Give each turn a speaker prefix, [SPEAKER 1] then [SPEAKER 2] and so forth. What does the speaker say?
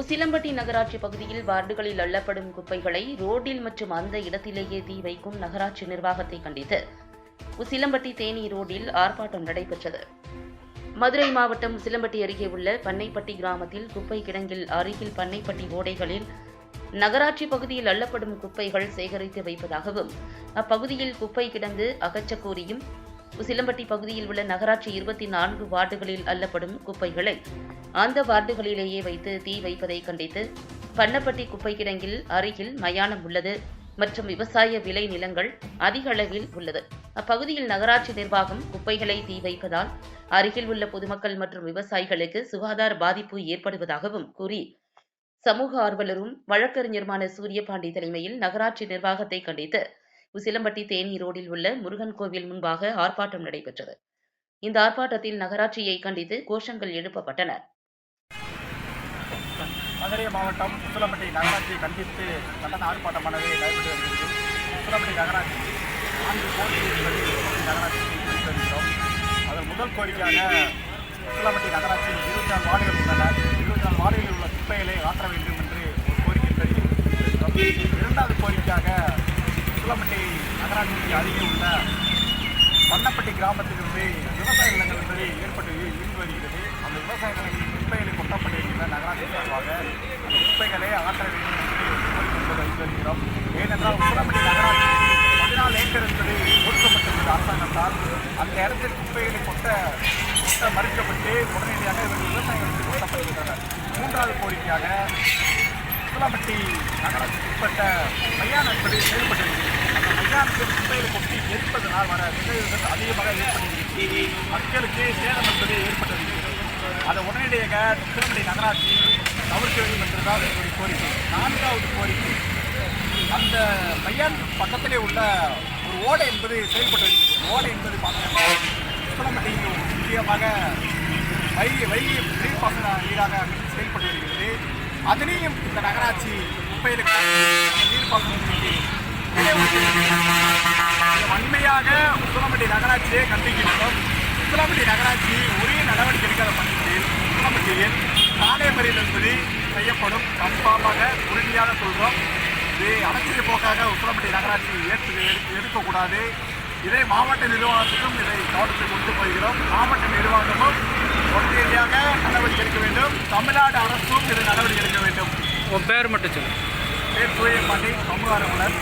[SPEAKER 1] உசிலம்பட்டி நகராட்சி பகுதியில் வார்டுகளில் அள்ளப்படும் குப்பைகளை ரோட்டில் மற்றும் அந்த இடத்திலேயே தீ வைக்கும் நகராட்சி நிர்வாகத்தை கண்டித்து உசிலம்பட்டி தேனி ரோட்டில் ஆர்ப்பாட்டம் நடைபெற்றது. மதுரை மாவட்டம் உசிலம்பட்டி அருகே உள்ள பண்ணைப்பட்டி கிராமத்தில் குப்பை கிடங்கில் அருகில் பண்ணைப்பட்டி ஓடைகளில் நகராட்சி பகுதியில் அள்ளப்படும் குப்பைகள் சேகரித்து வைப்பதாகவும் அப்பகுதியில் குப்பை கிடங்கு அகற்றக்கோரியும் உசிலம்பட்டி பகுதியில் உள்ள நகராட்சி இருபத்தி நான்கு வார்டுகளில் அள்ளப்படும் குப்பைகளை அந்த வார்டுகளிலேயே வைத்து தீ வைப்பதை கண்டித்து பண்ணப்பட்டி குப்பை கிடங்கில் அருகில் மயானம் உள்ளது மற்றும் விவசாய விளை நிலங்கள் அதிக அளவில் உள்ளது. அப்பகுதியில் நகராட்சி நிர்வாகம் குப்பைகளை தீ வைப்பதால் அருகில் உள்ள பொதுமக்கள் மற்றும் விவசாயிகளுக்கு சுகாதார பாதிப்பு ஏற்படுவதாகவும் கூறி சமூக ஆர்வலரும் வழக்கறிஞருமான சூரியபாண்டி தலைமையில் நகராட்சி நிர்வாகத்தை கண்டித்து உசிலம்பட்டி தேனி ரோடில் உள்ள முருகன் கோவில் முன்பாக ஆர்ப்பாட்டம் நடைபெற்றது. இந்த ஆர்ப்பாட்டத்தில் நகராட்சியை கண்டித்து கோஷங்கள் எழுப்பப்பட்டன
[SPEAKER 2] மதுரை மாவட்டம் உசிலம்பட்டி நகராட்சியை கண்டித்து கண்டன ஆர்ப்பாட்டமானது நடைபெற்று வருகிறது. உசிலம்பட்டி நகராட்சி நான்கு கோரிக்கைகளை நகராட்சி அதன் முதல் கோரிக்கையாக உசிலம்பட்டி நகராட்சியில் இருபத்தி நாலு வார்டுகள் உள்ளன. இருபத்தி நாலு வார்டுகளில் உள்ள குப்பைகளை ஆற்ற வேண்டும் என்று கோரிக்கை தெரியும் இரண்டாவது கோரிக்கையாக உசிலம்பட்டி நகராட்சிக்கு அருகே உள்ள பண்ணப்பட்டி கிராமத்திலிருந்து விவசாய நிலங்கள் என்பது ஏற்பட்டு இருந்து வருகிறது. அந்த விவசாய நிலங்களில் குப்பைகளை கொட்டப்பட்டிருக்கின்ற நகராட்சி சார்பாக அந்த குப்பைகளை அகற்ற வேண்டும் என்று அறிந்து வருகிறோம். ஏனென்றால் உசிலம்பட்டி நகராட்சி பதினாலு ஏக்கர் என்பது ஒதுக்கப்பட்டிருந்தது அரசாங்கத்தால் அந்த இடத்தில் குப்பைகளை கொட்ட கொட்ட மறுக்கப்பட்டு உடனடியாக இவர்கள் விவசாயிகளுக்கு கொட்டப்பட்டிருக்கிறார் மூன்றாவது கோரிக்கையாக உசிலம்பட்டி நகராட்சிக்கு உட்பட்ட செயல்பட்டிருக்கிறது. அந்த மையானத்தில் குப்பையில் கொட்டி எரிப்பதனால் வர விளைவுகள் அதிகமாக ஏற்பட்டிருக்கிறது. மக்களுக்கு சேதம் என்பது ஏற்பட்டிருக்கிறது. அதை உடனடியாக திருநெல்வேலி நகராட்சி தவிர்க்க வேண்டும் என்றுதான் என்னுடைய கோரிக்கை. நான்காவது கோரிக்கை அந்த மையான் பக்கத்திலே உள்ள ஒரு ஓடை என்பது செயல்பட்டிருக்கிறது. ஓடை என்பது பார்த்தீங்கன்னா உசிலம்பட்டியில் முக்கியமாக வைகை வைகை நீர்ப்பாசன நீராக செயல்பட்டு வருகிறது இந்த நகராட்சி குப்பையில் நீர்ப்பாசனத்திற்கு வன்மையாக உத்தரமண்டி நகராட்சியை கண்டிக்கின்றோம். உத்தரமண்டி நகராட்சி உரிய நடவடிக்கை எடுக்காத பட்சத்தில் உத்தரமண்டியில் சாலை மறியல் என்பது செய்யப்படும். கன்ஃபார்மாக உறுதியாக சொல்கிறோம் இது அரசியல் போக்காக உத்தரமண்டி நகராட்சி ஏற்று எடுக்கக்கூடாது. இதை மாவட்ட நிர்வாகத்துக்கும் இதை கவனத்தில் கொண்டு போகிறோம். மாவட்ட நிர்வாகமும் உடனடியாக நடவடிக்கை எடுக்க வேண்டும். தமிழ்நாடு அரசு இது நடவடிக்கை எடுக்க வேண்டும்.
[SPEAKER 3] உன் பேர் மட்டும் சொல்லு.
[SPEAKER 2] பேர் சூரியபாண்டி சமூக ஆர்வலர்.